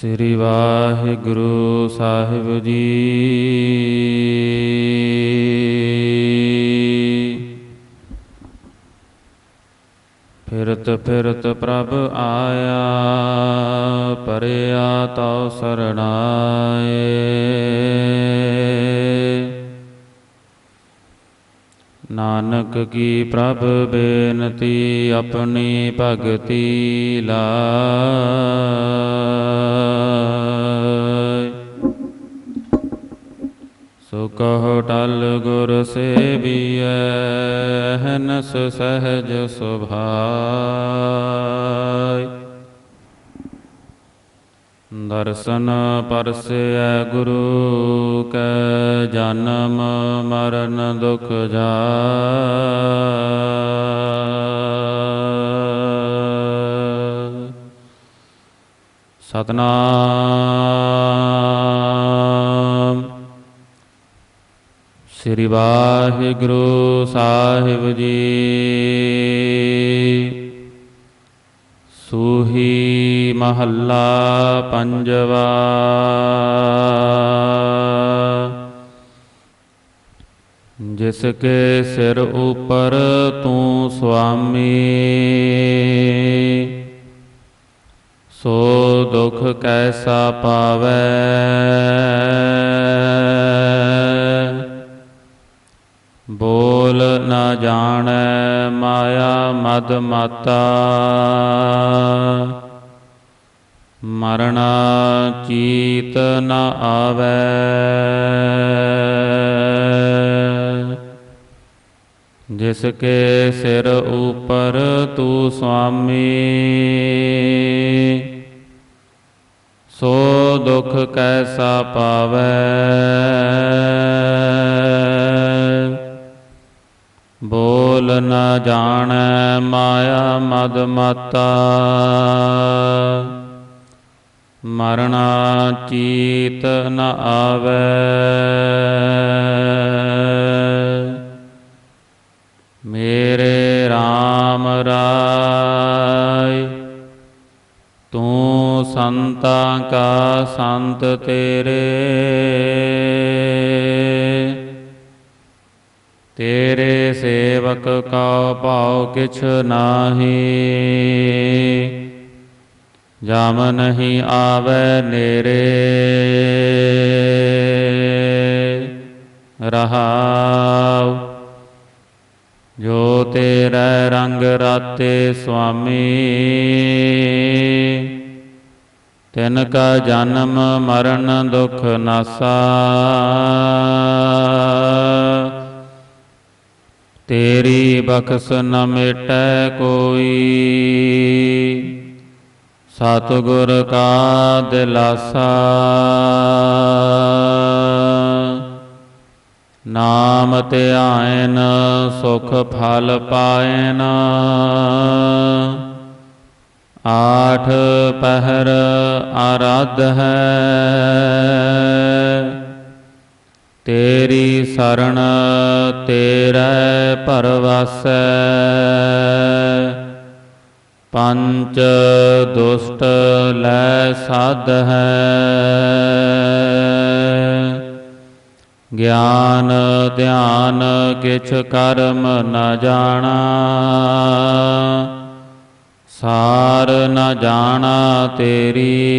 ਸ੍ਰੀ ਵਾਹਿਗੁਰੂ ਸਾਹਿਬ ਜੀ। ਫਿਰਤ ਫਿਰਤ ਪ੍ਰਭ ਆਇਆ, ਪਰਿਆ ਤਉ ਸਰਣਾਏ। ਨਾਨਕ ਕੀ ਪ੍ਰਭ ਬੇਨਤੀ, ਆਪਣੀ ਭਗਤੀ ਲਾ ਕਹੋ ਟਲ ਗੁਰ ਸੇਵੀਐ, ਹਨਸ ਸਹਜ ਸੁਭਾਇ। ਦਰਸ਼ਨ ਪਰਸੈ ਗੁਰੂ ਕੈ, ਜਨਮ ਮਰਨ ਦੁਖ ਜਾਇ। ਸਤਨਾਮ ਸ੍ਰੀ ਵਾਹਿਗੁਰੂ ਸਾਹਿਬ ਜੀ। ਸੂਹੀ ਮਹੱਲਾ ਪੰਜਵਾ। ਜਿਸ ਕੇ ਸਿਰ ਉਪਰ ਤੂੰ ਸੁਆਮੀ, ਸੋ ਦੁਖ ਕੈਸਾ ਪਾਵੈ? ਬੋਲ ਨਾ ਜਾਣੈ, ਮਾਇਆ ਮਦ ਮਾਤਾ। ਮਰਣਾ ਚੀਤ ਨ ਆਵੈ। ਜਿਸ ਕੇ ਸਿਰ ਉਪਰ ਤੂੰ ਸੁਆਮੀ, ਸੋ ਦੁਖ ਕੈਸਾ ਪਾਵੈ। ਬੋਲ ਨ ਜਾਣੈ, ਮਾਇਆ ਮਦ ਮਾਤਾ। ਮਰਣਾ ਚੀਤ ਨ ਆਵੈ। ਮੇਰੇ RAM ਰਾਏ, ਤੂੰ ਸੰਤਾਂ ਕਾ ਸੰਤ ਤੇਰੇ। ਤੇਰੇ ਸੇਵਕ ਕਾ ਭਾਉ ਕਿਛ ਨਾਹੀ। ਜਮ ਨਹੀਂ ਆਵੈ ਨੇਰੇ। ਰਹਾਉ। ਜੋ ਤੇਰਾ ਰੰਗ ਰਾਤੇ ਸੁਆਮੀ, ਤਿਨ ਕਾ ਜਨਮ ਮਰਨ ਦੁਖ ਨਾਸਾ। ਤੇਰੀ ਬਖਸ ਨ ਮਿਟੈ ਕੋਈ। ਸਤਿਗੁਰ ਕਾ ਦਿਲਾਸਾ। ਨਾਮ ਧਿਆਇਨ ਸੁਖ ਫਲ ਪਾਇਨ। ਆਠ ਪਹਿਰ ਆਰਾਧ। ਹੈ ਤੇਰੀ ਸਰਣ ਤੇਰੇ ਪਰਵਾਸੈ। ਪੰਚ ਦੁਸ਼ਟ ਲੈ ਸਾਧ ਹੈ। ਗਿਆਨ ਧਿਆਨ ਕਿਛ ਕਰਮ ਨ ਜਾਣਾ। ਸਾਰ ਨ ਜਾਣਾ ਤੇਰੀ।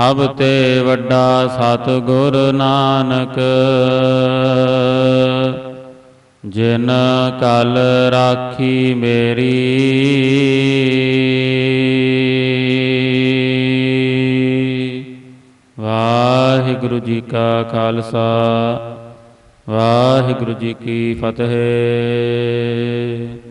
ਸਭ ਤੇ ਵੱਡਾ ਸਤਿਗੁਰ ਨਾਨਕ। ਜਿਨ ਕਲ ਰਾਖੀ ਮੇਰੀ। ਵਾਹਿਗੁਰੂ ਜੀ ਕਾ ਖਾਲਸਾ, ਵਾਹਿਗੁਰੂ ਜੀ ਕੀ ਫਤਿਹ।